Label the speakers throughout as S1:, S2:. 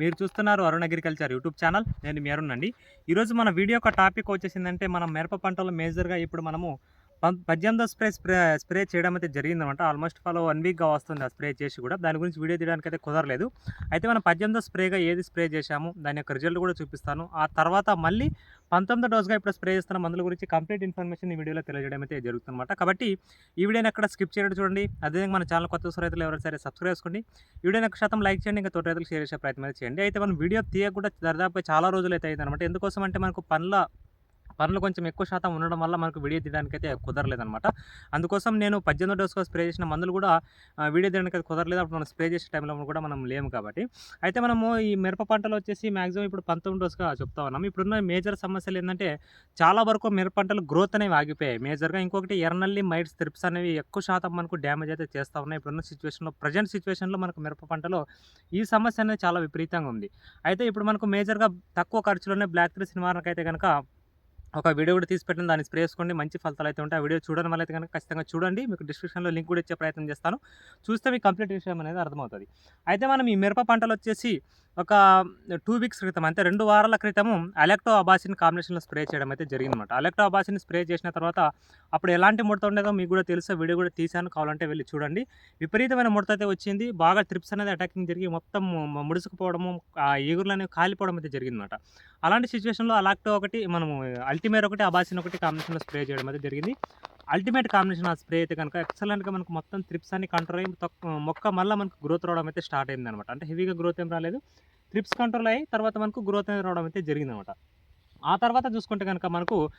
S1: మీరు చూస్తున్నారు Arun agriculture YouTube channel. నేను మీ అరుణ్ అండి. ఈరోజు మన వీడియో యొక్క టాపిక్ వచ్చేసిందంటే మనం మిరప పంటలో మేజర్గా ఇప్పుడు మనము పద్దెనిమిదో స్ప్రే స్ప్రే స్ప్రే చేయడం అయితే జరిగిందనమాట ఆల్మోస్ట్ ఫాలో వన్ వీక్గా వస్తుంది ఆ స్ప్రే చేసి కూడా. దాని గురించి వీడియో తీయడానికి అయితే కుదరలేదు. అయితే మనం పద్దెనిమిదో స్ప్రేగా ఏది స్ప్రే చేశాము దాని యొక్క రిజల్ట్ కూడా చూపిస్తాను. ఆ తర్వాత మళ్ళీ పంతొమ్మిదో డోస్గా ఇప్పుడు స్ప్రే చేస్తున్న మందుల గురించి కంప్లీట్ ఇన్ఫర్మేషన్ ఈ వీడియోలో తెలియజేయడం అయితే జరుగుతుందన్నమాట. కాబట్టి ఈ వీడియోని అక్కడ స్కిప్ చేయడం చూడండి. అదేవిధంగా మన ఛానల్ కొత్త రైతులు ఎవరైనా సరే సబ్స్క్రైబ్ చేసుకోండి. వీడియోని ఒక శాతం లైక్ చేయండి. ఇంకా తోటి రైతులు షేర్ చేసే ప్రయత్నం అయితే చేయండి. అయితే మనం వీడియో తీయకుండా కూడా చాలా రోజులు అయితే అయింది అనమాట ఎందుకోసం అంటే మనకు పనుల పనులు కొంచెం ఎక్కువ శాతం ఉండడం వల్ల మనకు వీడియో తీయడానికి అయితే కుదరలేదనమాట అందుకోసం నేను పద్దెనిమిది డోస్గా స్ప్రే చేసిన మందులు కూడా వీడియో తీయడానికి అయితే కుదరలేదు. అప్పుడు మనం స్ప్రే చేసే టైంలో కూడా మనం లేము కాబట్టి. అయితే మనము ఈ మిరప పంటలు వచ్చేసి మాక్సిమం ఇప్పుడు పంతొమ్మిది డోస్గా చెప్తా ఉన్నాం ఇప్పుడున్న మేజర్ సమస్యలు ఏంటంటే చాలా వరకు మిరప పంటలు గ్రోత్ అనేవి ఆగిపోయాయి. మేజర్గా ఇంకొకటి ఎర్నల్లి మైట్స్ త్రిప్స్ అనేవి ఎక్కువ శాతం మనకు డ్యామేజ్ అయితే చేస్తూ ఉన్నాయి. ఇప్పుడున్న సిచ్యువేషన్లో ప్రజెంట్ సిచ్యువేషన్లో మనకు మిరప పంటలో ఈ సమస్య అనేది చాలా విపరీతంగా ఉంది. అయితే ఇప్పుడు మనకు మేజర్గా తక్కువ ఖర్చులోనే బ్లాక్ త్రిస్ నివారణకు అయితే కనుక ఒక వీడియో కూడా తీసి పెట్టిన దాన్ని స్ప్రే చేసుకోండి. మంచి ఫలితాలు అయితే ఉంటాయి. ఆ వీడియో చూడడం వల్ల అయితే కనుక ఖచ్చితంగా చూడండి. మీకు డిస్క్రిప్షన్లో లింక్ కూడా ఇచ్చే ప్రయత్నం చేస్తాను. చూస్తే మీకు కంప్లీట్ విషయం అనేది అర్థమవుతుంది. అయితే మనం ఈ మిరప పంటలు వచ్చేసి ఒక టూ వీక్స్ క్రితం అంటే రెండు వారాల క్రితము అలెక్టో అబాసిన్ కాంబినేషన్లో స్ప్రే చేయడం అయితే జరిగిందన్నమాట. అలెక్టో అబాసిన్ స్ప్రే చేసిన తర్వాత అప్పుడు ఎలాంటి ముడత ఉండేదో మీకు కూడా తెలుసు వీడియో కూడా తీశాను కావాలంటే వెళ్ళి చూడండి. విపరీతమైన ముడత అయితే వచ్చింది. బాగా ట్రిప్స్ అనేది అటాకింగ్ జరిగి మొత్తం ముడుచుకుపోవడము ఆ ఈగుర్లు అనేవి కాలిపోవడం అయితే జరిగిందన్నమాట. అలాంటి సిచ్యువేషన్లో అలాక్టో ఒకటి మనము అల్టిమేర్ ఒకటి అబాసిన్ ఒకటి కాంబినేషన్లో స్ప్రే చేయడం అయితే జరిగింది. అల్టిమేట్ కాంబినేషన్ ఆ స్ప్రే అయితే కనుక ఎక్సలెంట్గా మనకు మొత్తం త్రిప్స్ అన్ని కంట్రోల్ అయ్యి మొక్క మళ్ళీ మనకు గ్రోత్ రావడం అయితే స్టార్ట్ అయింది అనమాట అంటే హెవీగా గ్రోత్ ఏం రాలేదు. త్రిప్స్ కంట్రోల్ అయ్యి తర్వాత మనకు గ్రోత్ అనేది రావడం అయితే జరిగిందనమాట ఆ తర్వాత చూసుకుంటే కనుక మనకు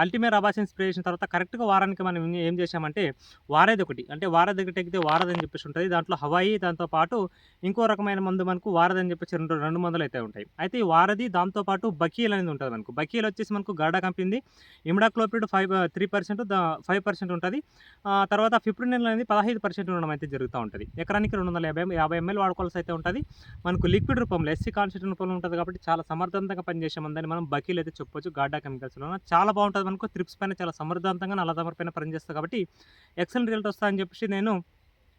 S1: అల్టిమేట్ అబాసిన్ స్ప్రే చేసిన తర్వాత కరెక్ట్గా వారానికి మనం ఏం- చేసామంటే వారేది ఒకటి అంటే వారది ఒకటి ఎక్కితే వారది అని చెప్పేసి ఉంటుంది. దాంట్లో హవాయి దాంతోపాటు ఇంకో రకమైన మందు మనకు వారది అని చెప్పేసి రెండు రెండు మందులు అయితే ఉంటాయి. అయితే ఈ వారది దాంతోపాటు బకీల్ అనేది ఉంటుంది మనకు. బకీల్ వచ్చేసి మనకు గాడా company imidacloprid five three percent five percent ఉంటుంది. ఆ, తర్వాత ఫిఫ్టీన్ అనేది పదహైదు పర్సెంట్ ఉండడం అయితే జరుగుతూ ఉంటుంది. ఎకరానికి రెండు వందల యాభై యాభై ఎంఎల్ వాడుకోవాల్సి అయితే ఉంటుంది. మనకు లిక్విడ్ రూపంలో ఎస్సీ కాన్సెంట్ రూపంలో ఉంటుంది కాబట్టి చాలా సమర్థవంతంగా పనిచేసే మందని మనం బకీల్ అయితే చెప్పొచ్చు గాడా కెమికల్స్లో చాలా బాగుంటుంది మనకు త్రిప్స్ పైన చాలా సమర్థవంతంగా నల్లదమర పైన పనిచేస్తుంది కాబట్టి ఎక్సలెంట్ రిజల్ట్ వస్తా అని చెప్పేసి నేను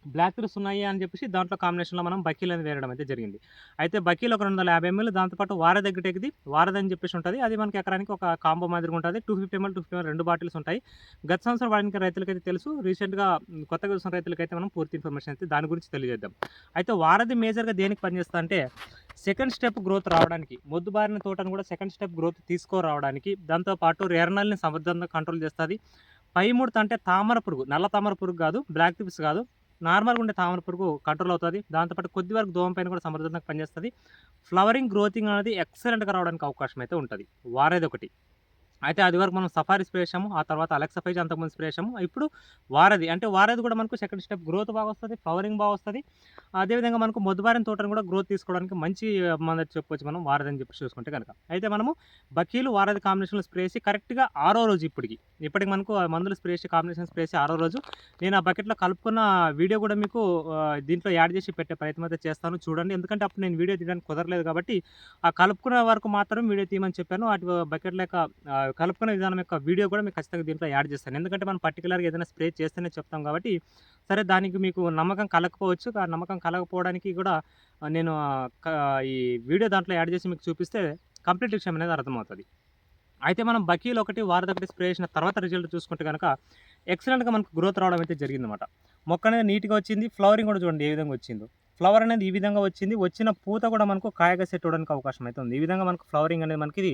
S1: బ్లాక్ త్రిప్స్ ఉన్నాయి అని చెప్పేసి దాంట్లో కాంబినేషన్లో మనం బకీల్ అనేది వేయడం అయితే జరిగింది. అయితే బకీల్ ఒక రెండు వందల యాభై ఎంఎల్ దాంతోపాటు వార దగ్గర ఎగిది వారది అని చెప్పేసి ఉంటుంది. అది మనకి ఎకరానికి ఒక కాంబో మాదిరిగా ఉంటుంది. Two fifty ML two fifty రెండు బాటిల్స్ ఉంటాయి. గత సంవత్సరం వాడిన రైతులకైతే తెలుసు. రీసెంట్గా కొత్తగా చూసిన రైతులకైతే మనం పూర్తి ఇన్ఫర్మేషన్ అయితే దాని గురించి తెలియజేద్దాం. అయితే వారది మేజర్గా దేనికి పనిచేస్తా అంటే సెకండ్ స్టెప్ గ్రోత్ రావడానికి మొద్దుబారిన తోటను కూడా సెకండ్ స్టెప్ గ్రోత్ తీసుకురావడానికి దాంతోపాటు రేర్నల్ని సమర్థంగా కంట్రోల్ చేస్తుంది. పై ముడత అంటే తామర పురుగు నల్ల తామర పురుగు కాదు బ్లాక్ టిప్స్ కాదు. నార్మల్గా ఉండే తామర పురుగు కంట్రోల్ అవుతుంది దాంతోపాటు కొద్ది వరకు దోమ పైన కూడా సమర్థంగా పనిచేస్తుంది. ఫ్లవరింగ్ గ్రోతింగ్ అనేది ఎక్సలెంట్గా రావడానికి అవకాశం అయితే ఉంటుంది. వారేది ఒకటి అయితే అది వరకు మనం సఫారీ స్ప్రే చేసాము ఆ తర్వాత అలెక్సా ఫైజ్ అంతకుముందు స్ప్రే చేసాము ఇప్పుడు వారది అంటే వారది కూడా మనకు సెకండ్ స్టెప్ గ్రోత్ బాగా వస్తుంది ఫ్లవరింగ్ బాగా వస్తుంది. అదేవిధంగా మనకు మొద్దుబారిన తోటను కూడా గ్రోత్ తీసుకోవడానికి మంచి మన చెప్పొచ్చు మనం వారది అని చెప్పి చూసుకుంటే కనుక. అయితే మనము బకీలు వారది కాంబినేషన్లో స్ప్రే చేసి కరెక్ట్గా ఆరో రోజు ఇప్పటికి ఇప్పటికి మనకు ఆ మందులు స్ప్రే చేసి కాంబినేషన్ స్ప్రే చేసి ఆరో రోజు నేను ఆ బకెట్లో కలుపుకున్న వీడియో కూడా మీకు దీంట్లో యాడ్ చేసి పెట్టే ప్రయత్నం అయితే చేస్తాను. చూడండి ఎందుకంటే అప్పుడు నేను వీడియో తీయడానికి కుదరలేదు కాబట్టి ఆ కలుపుకునే వరకు మాత్రం వీడియో తీయమని చెప్పాను. వాటి బకెట్ లేక కలుపుకునే విధానం యొక్క వీడియో కూడా మీకు ఖచ్చితంగా దీంట్లో యాడ్ చేస్తాను. ఎందుకంటే మనం పర్టికులర్గా ఏదైనా స్ప్రే చేస్తేనే చెప్తాం కాబట్టి సరే దానికి మీకు నమ్మకం కలగకపోవచ్చు. ఆ నమ్మకం కలగకపోవడానికి కూడా నేను ఈ వీడియో దాంట్లో యాడ్ చేసి మీకు చూపిస్తే కంప్లీట్ విషయం అనేది అర్థమవుతుంది. అయితే మనం బకీలు ఒకటి వారది ఒకటి స్ప్రే చేసిన తర్వాత రిజల్ట్ చూసుకుంటే కనుక ఎక్సలెంట్గా మనకు గ్రోత్ రావడం అయితే జరిగిందన్నమాట. మొక్క అనేది నీట్గా వచ్చింది ఫ్లవరింగ్ కూడా చూడండి ఏ విధంగా వచ్చిందో. ఫ్లవర్ అనేది ఈ విధంగా వచ్చింది వచ్చిన పూత కూడా మనకు కాయగా సెట్ అవడానికి అవకాశం అయితే ఉంది. ఈ విధంగా మనకు ఫ్లవరింగ్ అనేది మనకి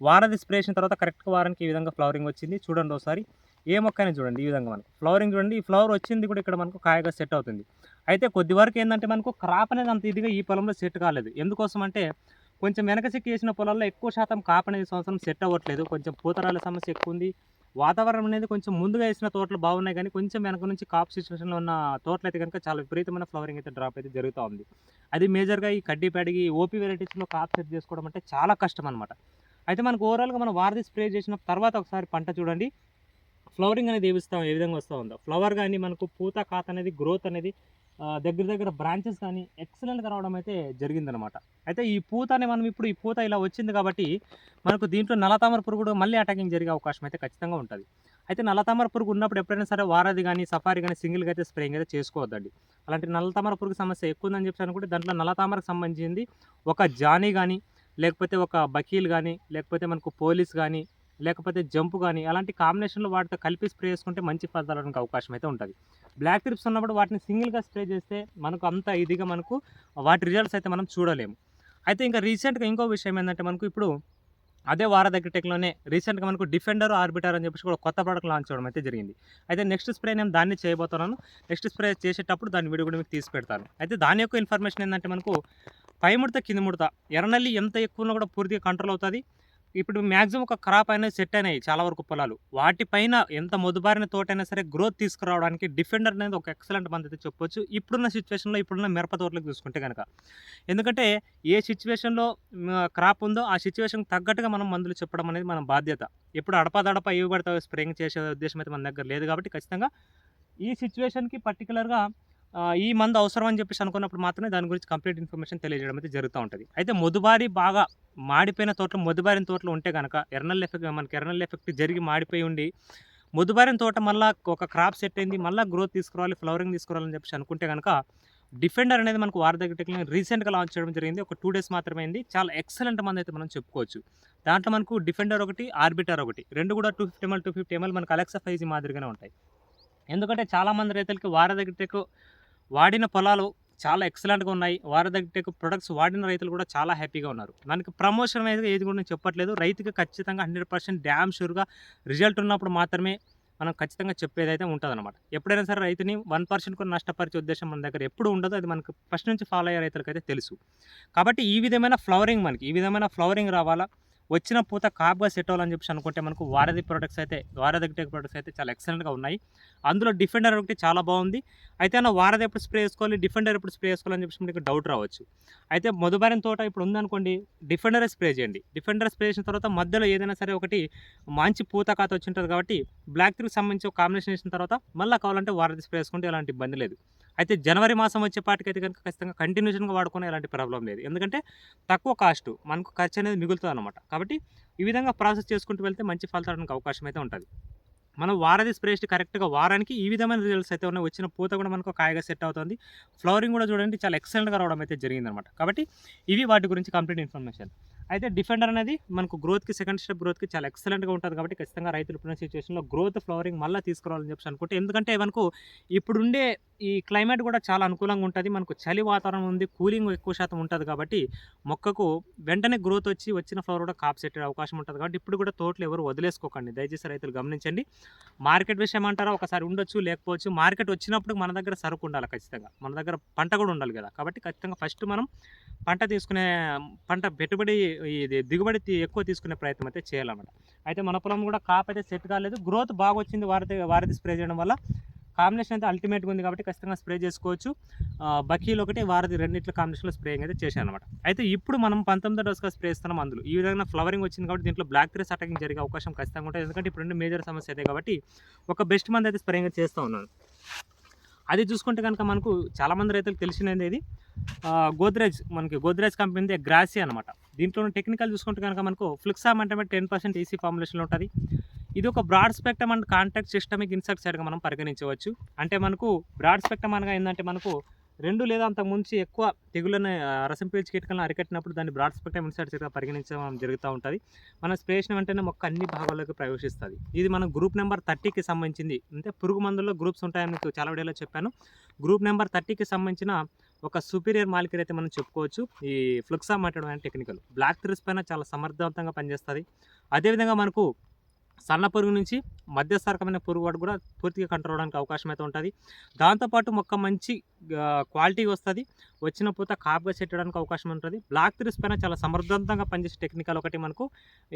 S1: వారది స్ప్రే చేసిన తర్వాత కరెక్ట్గా వారానికి ఈ విధంగా ఫ్లవరింగ్ వచ్చింది. చూడండి ఒకసారి. ఏ మొక్క అయినా చూడండి ఈ విధంగా మనకు. ఫ్లవరింగ్ చూడండి ఈ ఫ్లవర్ వచ్చింది కూడా ఇక్కడ మనకు కాయగా సెట్ అవుతుంది. అయితే కొద్ది వరకు ఏంటంటే మనకు క్రాప్ అనేది అంత ఇదిగా ఈ పొలంలో సెట్ కాలేదు. ఎందుకోసం అంటే కొంచెం వెనక సిక్కి వేసిన పొలాల్లో ఎక్కువ శాతం కాప్ అనేది సంవత్సరం సెట్ అవ్వట్లేదు. కొంచెం పూతరాల సమస్య ఎక్కువ ఉంది. వాతావరణం అనేది కొంచెం ముందుగా వేసిన తోటలు బాగున్నాయి కానీ కొంచెం వెనక నుంచి కాప్ సిచ్యువేషన్లో ఉన్న తోటలు అయితే కనుక చాలా విపరీతమైన ఫ్లవరింగ్ అయితే డ్రాప్ అయితే జరుగుతూ ఉంది. అది మేజర్గా ఈ కడ్డీ ప్యాడిగి ఓపీ వెరైటీస్లో కాప్ సెట్ చేసుకోవడం అంటే చాలా కష్టం అనమాట అయితే మనకు ఓవరాల్గా మనం వారధి స్ప్రే చేసిన తర్వాత ఒకసారి పంట చూడండి. ఫ్లవరింగ్ అనేది ఏ ఏ విధంగా వస్తూ ఉందో. ఫ్లవర్ కానీ మనకు పూత కాత అనేది గ్రోత్ అనేది దగ్గర దగ్గర బ్రాంచెస్ కానీ ఎక్సలెంట్గా రావడం అయితే జరిగిందనమాట అయితే ఈ పూతని మనం ఇప్పుడు ఈ పూత ఇలా వచ్చింది కాబట్టి మనకు దీంట్లో నల్లతామర పురుగు మళ్ళీ అటాకింగ్ జరిగే అవకాశం అయితే ఖచ్చితంగా ఉంటుంది. అయితే నల్లతామర పురుగు ఉన్నప్పుడు ఎప్పుడైనా సరే వారది కానీ సఫారీ కానీ సింగిల్గా అయితే స్ప్రేయింగ్ అయితే చేసుకోవద్దండి. అలాంటి నల్లతామర పురుగు సమస్య ఎక్కువ ఉందని చెప్పి అనుకుంటే దాంట్లో నల్లతామరకు సంబంధించింది ఒక జానీ కానీ లేకపోతే ఒక బకీల్ కానీ లేకపోతే మనకు పోలీస్ కానీ లేకపోతే జంపు కానీ అలాంటి కాంబినేషన్లో వాటితో కలిపి స్ప్రే చేసుకుంటే మంచి ఫలితాలకు అవకాశం అయితే ఉంటుంది. బ్లాక్ ట్రిప్స్ ఉన్నప్పుడు వాటిని సింగిల్గా స్ప్రే చేస్తే మనకు అంత ఇదిగా మనకు వాటి రిజల్ట్స్ అయితే మనం చూడలేము. అయితే ఇంకా రీసెంట్గా ఇంకో విషయం ఏంటంటే మనకు ఇప్పుడు అదే వార దగ్గర టెక్లోనే రీసెంట్గా మనకు డిఫెండర్ ఆర్బిటర్ అని చెప్పేసి కూడా కొత్త ప్రోడక్ట్ లాంచ్ చేయడం అయితే జరిగింది. అయితే నెక్స్ట్ స్ప్రే నేను దాన్ని చేయబోతున్నాను. నెక్స్ట్ స్ప్రే చేసేటప్పుడు దాని వీడియో కూడా మీకు తీసి పెడతాను. అయితే దాని యొక్క ఇన్ఫర్మేషన్ ఏంటంటే మనకు పై ముడత కింది ముడత ఎర్రనల్లి ఎంత ఎక్కువ ఉన్నా కూడా పూర్తిగా కంట్రోల్ అవుతుంది. ఇప్పుడు మ్యాక్సిమం ఒక క్రాప్ అనేది సెట్ అయినాయి చాలా వరకు పొలాలు. వాటిపైన ఎంత మొదుబారిన తోటైనా సరే గ్రోత్ తీసుకురావడానికి డిఫెండర్ అనేది ఒక ఎక్సలెంట్ మంది అయితే చెప్పొచ్చు. ఇప్పుడున్న సిచ్యువేషన్లో ఇప్పుడున్న మిరప తోటలకు చూసుకుంటే కనుక ఎందుకంటే ఏ సిచ్యువేషన్లో క్రాప్ ఉందో ఆ సిచ్యువేషన్కి తగ్గట్టుగా మనం మందులు చెప్పడం అనేది మన బాధ్యత. ఎప్పుడు అడపదడప ఇవి పడితే స్ప్రేయింగ్ చేసే ఉద్దేశం అయితే మన దగ్గర లేదు కాబట్టి ఖచ్చితంగా ఈ సిచ్యువేషన్కి పర్టికులర్గా ఈ మందు అవసరం అని చెప్పేసి అనుకున్నప్పుడు మాత్రమే దాని గురించి కంప్లీట్ ఇన్ఫర్మేషన్ తెలియజేయడం అయితే జరుగుతూ ఉంటుంది. అయితే మొదుబారి బాగా మాడిపోయిన తోటలు మొదుబారిన తోటలు ఉంటే కనుక ఎర్నల్ ఎఫెక్ట్ మనకి ఎర్నల్ ఎఫెక్ట్ జరిగి మాడిపోయి ఉండి మొదుబారిన తోట మళ్ళీ ఒక క్రాప్ సెట్ అయింది మళ్ళీ గ్రోత్ తీసుకురావాలి ఫ్లవరింగ్ తీసుకురావాలని చెప్పేసి అనుకుంటే కనుక డిఫెండర్ అనేది మనకు వారి దగ్గర రీసెంట్గా లాంచ్ చేయడం జరిగింది. ఒక టూ డేస్ మాత్రమే అయింది. చాలా ఎక్సలెంట్ మంది అయితే మనం చెప్పుకోవచ్చు. దాంట్లో మనకు డిఫెండర్ ఒకటి ఆర్బిటర్ ఒకటి రెండు కూడా two fifty ML two fifty ML మనకు అలెక్సా ఫైజీ మాదిరిగానే ఉంటాయి. ఎందుకంటే చాలామంది రైతులకి వారి దగ్గర టెక్ వాడిన పొలాలు చాలా ఎక్సలెంట్గా ఉన్నాయి. వారి దగ్గర ప్రొడక్ట్స్ వాడిన రైతులు కూడా చాలా హ్యాపీగా ఉన్నారు. దానికి ప్రమోషన్ అనేది ఏది కూడా నేను చెప్పట్లేదు. రైతుకి ఖచ్చితంగా హండ్రెడ్ పర్సెంట్ డ్యామ్ షూర్గా రిజల్ట్ ఉన్నప్పుడు మాత్రమే మనం ఖచ్చితంగా చెప్పేది అయితే ఉంటుంది అనమాట ఎప్పుడైనా సరే రైతుని వన్ పర్సెంట్ కూడా నష్టపరిచే ఉద్దేశం మన దగ్గర ఎప్పుడు ఉండదు. అది మనకు ఫస్ట్ నుంచి ఫాలో అయ్యే రైతులకి అయితే తెలుసు. కాబట్టి ఈ విధమైన ఫ్లవరింగ్ మనకి ఈ విధమైన ఫ్లవరింగ్ రావాలా? వచ్చిన పూత కాపుగా సెట్ అవ్వాలని చెప్పేసి అనుకుంటే మనకు వారధి ప్రొడక్ట్స్ అయితే వారధి టెక్ ప్రొడక్ట్స్ అయితే చాలా ఎక్సలెంట్గా ఉన్నాయి. అందులో డిఫెండర్ ఒకటి చాలా బాగుంది. అయితే అన్న వారధి ఎప్పుడు స్ప్రే చేసుకోవాలి? డిఫెండర్ ఎప్పుడు స్ప్రే చేసుకోవాలని చెప్పేసి మీకు డౌట్ రావచ్చు. అయితే మధుబారిన తోట ఇప్పుడు ఉందనుకోండి డిఫెండర్ స్ప్రే చేయండి. డిఫెండర్ స్ప్రే చేసిన తర్వాత మధ్యలో ఏదైనా సరే ఒకటి మంచి పూత కాత వచ్చి ఉంటుంది కాబట్టి బ్లాక్ త్రీకి సంబంధించి ఒక కాంబినేషన్ చేసిన తర్వాత మళ్ళీ కావాలంటే వారధి స్ప్రే చేసుకుంటే ఎలాంటి ఇబ్బంది లేదు. అయితే జనవరి మాసం వచ్చేపాటికైతే కనుక ఖచ్చితంగా కంటిన్యూషన్గా వాడుకునే ఎలాంటి ప్రాబ్లం లేదు. ఎందుకంటే తక్కువ కాస్ట్ మనకు ఖర్చు అనేది మిగులుతుంది అనమాట కాబట్టి ఈ విధంగా ప్రాసెస్ చేసుకుంటూ వెళ్తే మంచి ఫలితానికి అవకాశం అయితే ఉంటుంది. మనం వారది స్ప్రేస్ట్ కరెక్ట్గా వారానికి ఈ విధమైన రిజల్ట్స్ అయితే ఉన్నాయి. వచ్చిన పూత కూడా మనకు కాయగా సెట్ అవుతుంది. ఫ్లవరింగ్ కూడా చూడండి చాలా ఎక్సలెంట్గా రావడం అయితే జరిగిందనమాట కాబట్టి ఇవి వాటి గురించి కంప్లీట్ ఇన్ఫర్మేషన్ అయితే డిఫెండర్ అనేది మనకు గ్రోత్కి సెకండ్ స్టెప్ గ్రోత్కి చాలా ఎక్సలెంట్గా ఉంటుంది కాబట్టి ఖచ్చితంగా రైతులు ఇప్పుడున్న సిచ్యువేషన్లో గ్రోత్ ఫ్లవరింగ్ మళ్ళీ తీసుకురావాలని చెప్పి అనుకుంటే ఎందుకంటే మనకు ఇప్పుడుండే ఈ క్లైమేట్ కూడా చాలా అనుకూలంగా ఉంటుంది. మనకు చలి వాతావరణం ఉంది కూలింగ్ ఎక్కువ శాతం ఉంటుంది కాబట్టి మొక్కకు వెంటనే గ్రోత్ వచ్చి వచ్చిన ఫ్లవర్ కూడా కాప్ సెట్టే అవకాశం ఉంటుంది కాబట్టి ఇప్పుడు కూడా తోటలు ఎవరు వదిలేసుకోకండి. దయచేసి రైతులు గమనించండి. మార్కెట్ విషయం అంటారా? ఒకసారి ఉండొచ్చు లేకపోవచ్చు. మార్కెట్ వచ్చినప్పుడు మన దగ్గర సరుకు ఉండాలి ఖచ్చితంగా. మన దగ్గర పంట కూడా ఉండాలి కదా. కాబట్టి ఖచ్చితంగా ఫస్ట్ మనం పంట తీసుకునే పంట పెట్టుబడి ఇది దిగుబడి ఎక్కువ తీసుకునే ప్రయత్నం అయితే చేయాలన్నమాట. అయితే మన పొలం కూడా కాప్ అయితే సెట్ కాలేదు. గ్రోత్ బాగా వచ్చింది వారిది వారిది స్ప్రే చేయడం వల్ల. కాంబినేషన్ అయితే అల్టిమేట్గా ఉంది కాబట్టి ఖచ్చితంగా స్ప్రే చేసుకోవచ్చు. బకీలు ఒకటి వారిది రెండిట్ల కాంబినేషన్లో స్ప్రేయింగ్ అయితే చేశాను అనమాట అయితే ఇప్పుడు మనం పంతొమ్మిదో డోస్గా స్ప్రే ఇస్తున్నాం అందులో. ఈ విధంగా ఫ్లవరింగ్ వచ్చింది కాబట్టి దీంట్లో బ్లాక్ త్రీస్ అటాకింగ్ జరిగే అవకాశం ఖచ్చితంగా ఉంటుంది. ఎందుకంటే ఇప్పుడు రెండు మేజర్ సమస్య అయితే కాబట్టి ఒక బెస్ట్ మంది అయితే స్ప్రేయింగ్ చేస్తూ ఉన్నాను. అది చూసుకుంటే కనుక మనకు చాలామంది రైతులకు తెలిసినది ఇది. గోద్రేజ్ మనకి గోద్రేజ్ కంపెనీది గ్రాసీ అనమాట దీంట్లో టెక్నికల్ చూసుకుంటే కనుక మనకు ఫ్లిక్సామ్ అంటే టెన్ పర్సెంట్ ఈసీ ఫార్ములేషన్లో ఉంటుంది. ఇది ఒక broad spectrum and contact systemic ఇన్సెక్టిసైడ్గా మనం పరిగణించవచ్చు. అంటే మనకు బ్రాడ్ స్పెక్టమ్ అనగా ఏంటంటే మనకు రెండు లేదా అంతకు ముంచి ఎక్కువ తెగులను రసం పీల్చి కీటకాలను అరికట్టినప్పుడు దాన్ని బ్రాడ్ స్పెక్ట్రమ్ ఇన్సెక్టిసైడ్గా పరిగణించడం జరుగుతూ ఉంటుంది. మనం స్ప్రే చేసిన వెంటనే మొక్క అన్ని భాగాల్లోకి ప్రవేశిస్తుంది. ఇది మన గ్రూప్ నెంబర్ థర్టీకి సంబంధించింది. అంటే పురుగు మందుల్లో గ్రూప్స్ ఉంటాయని మీకు చాలా వీడియోలో చెప్పాను. గ్రూప్ నెంబర్ థర్టీకి సంబంధించిన ఒక సుపీరియర్ మాలికర్ అయితే మనం చెప్పుకోవచ్చు. ఈ ఫ్లుక్సా మాట్లాడడం అనే టెక్నికల్. బ్లాక్ థ్రిస్ పైన చాలా సమర్థవంతంగా పనిచేస్తుంది. అదేవిధంగా మనకు సన్న పురుగు నుంచి మధ్యస్థరకమైన పురుగు వాడు కూడా పూర్తిగా కంట్రోల్ అవడానికి అవకాశం అయితే ఉంటుంది. దాంతోపాటు మొక్క మంచి క్వాలిటీ వస్తుంది. వచ్చిన పూత కాపుగా చెట్టడానికి అవకాశం ఉంటుంది. బ్లాక్ త్రిస్ పైన చాలా సమర్థవంతంగా పనిచేసే టెక్నికల్ ఒకటి మనకు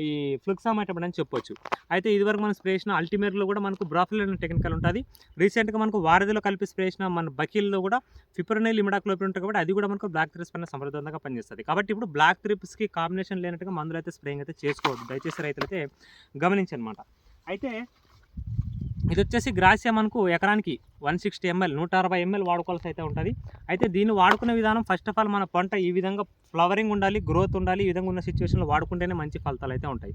S1: ఈ ఫ్లుక్సామైటమ్ అని చెప్పొచ్చు. అయితే ఇదివరకు మనం స్ప్రే చేసిన అల్టిమేట్లో కూడా మనకు బ్రాఫిల్ అనే టెక్నికల్ ఉంటుంది. రీసెంట్గా మనకు వారధిలో కలిపి స్ప్రే చేసిన మన బకీల్లో కూడా ఫిప్రనైల్ ఇమిడాక్లోపి ఉంటుంది కాబట్టి అది కూడా మనకు బ్లాక్ త్రిప్స్ పైన సమర్థవంతంగా పనిచేస్తుంది. కాబట్టి ఇప్పుడు బ్లాక్ త్రిప్స్కి కాంబినేషన్ లేనట్టుగా మందులు అయితే స్ప్రేయింగ్ అయితే చేసుకోవద్దు. దయచేసి రైతులైతే అయితే గమనించనమాట అయితే ఇది వచ్చేసి గ్రాస్ మనకు ఎకరానికి వన్ సిక్స్టీ ఎంఎల్ నూట అరవై ఎంఎల్ వాడుకోవాల్సి అయితే ఉంటుంది. అయితే దీన్ని వాడుకునే విధానం ఫస్ట్ ఆఫ్ ఆల్ మన పంట ఈ విధంగా ఫ్లవరింగ్ ఉండాలి గ్రోత్ ఉండాలి ఈ విధంగా ఉన్న సిచ్యువేషన్లో వాడుకుంటేనే మంచి ఫలితాలు అయితే ఉంటాయి.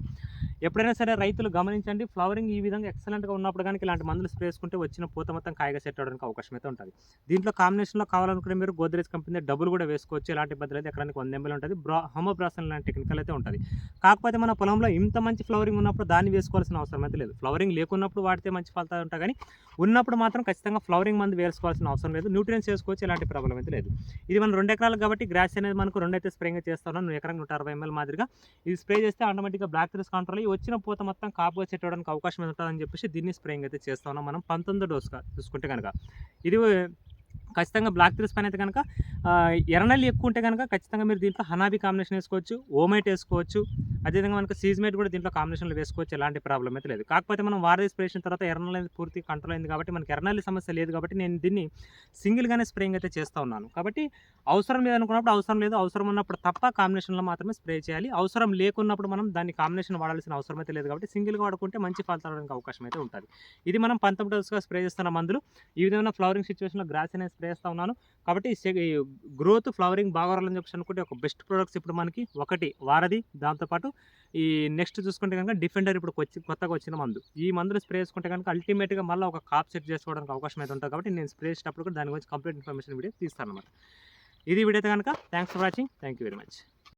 S1: ఎప్పుడైనా సరే రైతులు గమనించండి ఫ్లవరింగ్ ఈ విధంగా ఎక్సలెంట్గా ఉన్నప్పుడు కానీ ఇలాంటి మందులు స్ప్రే చేసుకుంటే వచ్చిన పూత మొత్తం కాయగా సెట్ అవడానికి అవకాశం అయితే ఉంటుంది. దీంట్లో కాంబినేషన్లో కావాలనుకుంటే మీరు గోద్రేజ్ కంపెనీ డబ్బులు కూడా వేసుకోవచ్చు ఎలాంటి ఇబ్బందులు అయితే ఎకరానికి వంద ఎంఎల్ ఉంటుంది. బ్రా హోమోబ్రాసన్ లాంటి టెక్నికల్ అయితే ఉంటుంది. కాకపోతే మన పొలంలో ఇంత మంచి ఫ్లవరింగ్ ఉన్నప్పుడు దాన్ని వేసుకోవాల్సిన అవసరం అయితే లేదు. ఫ్లవరింగ్ లేకున్నప్పుడు వాడితే మంచి ఫలితాలు ఉంటాయి కానీ ఉన్నప్పుడు మాత్రం ఖచ్చితంగా ఫ్లవరింగ్ మందు వేసుకోవాల్సిన అవసరం లేదు. న్యూట్రియన్స్ చేసుకోవచ్చు ఎలాంటి ప్రాబ్లం అయితే లేదు. ఇది మనం రెండు ఎకరాలు కాబట్టి గ్రాస్ అనేది మనకు రెండు అయితే స్ప్రేయింగ్ చేస్తాను. నువ్వు ఎకరం నూట అరవై ఎంఎల్ మాదిరిగా. ఇది స్ప్రే చేస్తే ఆటోమేటిక్గా బ్లాక్ థ్రెస్ కంట్రోల్ అయ్యి వచ్చిన పూత మొత్తం కాపుగా చెట్టడానికి అవకాశం ఉంటుందని చెప్పేసి దీన్ని స్ప్రేయింగ్ అయితే చేస్తా ఉన్నాం మనం పంతొమ్మిదో డోస్గా చూసుకుంటే కనుక ఇది ఖచ్చితంగా బ్లాక్ త్రిస్ పైన అయితే కనుక ఎర్రనల్లి ఎక్కువ ఉంటే కనుక ఖచ్చితంగా మీరు దీంట్లో హనాబీ కాంబినేషన్ వేసుకోవచ్చు ఓమైట్ వేసుకోవచ్చు అదేవిధంగా మనకు సీజ్మేట్ కూడా దీంట్లో కాంబినేషన్లో వేసుకోవచ్చు ఎలాంటి ప్రాబ్లం అయితే లేదు. కాకపోతే మనం వారధి స్ప్రే చేసిన తర్వాత ఎర్రనల్లి పూర్తి కంట్రోల్ అయింది కాబట్టి మనకి ఎర్రనల్లి సమస్య లేదు కాబట్టి నేను దీన్ని సింగిల్గానే స్ప్రేయింగ్ అయితే చేస్తూ ఉన్నాను. కాబట్టి అవసరం లేదనుకున్నప్పుడు అవసరం లేదు అవసరం ఉన్నప్పుడు తప్ప కాంబినేషన్లో మాత్రమే స్ప్రే చేయాలి. అవసరం లేకున్నప్పుడు మనం దాన్ని కాంబినేషన్ వాడాల్సిన అవసరం అయితే లేదు కాబట్టి సింగిల్గా వాడుకుంటే మంచి ఫలితాలు రావడానికి అవకాశం అయితే ఉంటుంది. ఇది మనం పంతొమ్మిది డోస్గా స్ప్రే చేస్తున్న మందులు. ఈ విధమైన ఫ్లవరింగ్ సిచ్యువేషన్లో గ్రాస్ అనేది స్ప్రే చేస్తూ ఉన్నాను. కాబట్టి గ్రోత్ ఫ్లవరింగ్ బాగా రావాలని చెప్పి అనుకుంటే ఒక బెస్ట్ ప్రొడక్ట్స్ ఇప్పుడు మనకి ఒకటి వారది. దాంతోపాటు ఈ నెక్స్ట్ చూసుకుంటే కనుక డిఫెండర్ ఇప్పుడు వచ్చి కొత్తగా వచ్చిన మందు. ఈ మందులు స్ప్రే చేసుకుంటే కనుక అల్టిమేట్గా మళ్ళీ ఒక కాప్ సెట్ చేసుకోవడానికి అవకాశం అయితే ఉంటుంది కాబట్టి నేను స్ప్రే చేసేటప్పుడు కూడా దాని గురించి కంప్లీట్ ఇన్ఫర్మేషన్ వీడియో తీస్తాను అనమాట ఇది వీడియో కనుక thanks for watching. Thank you very much.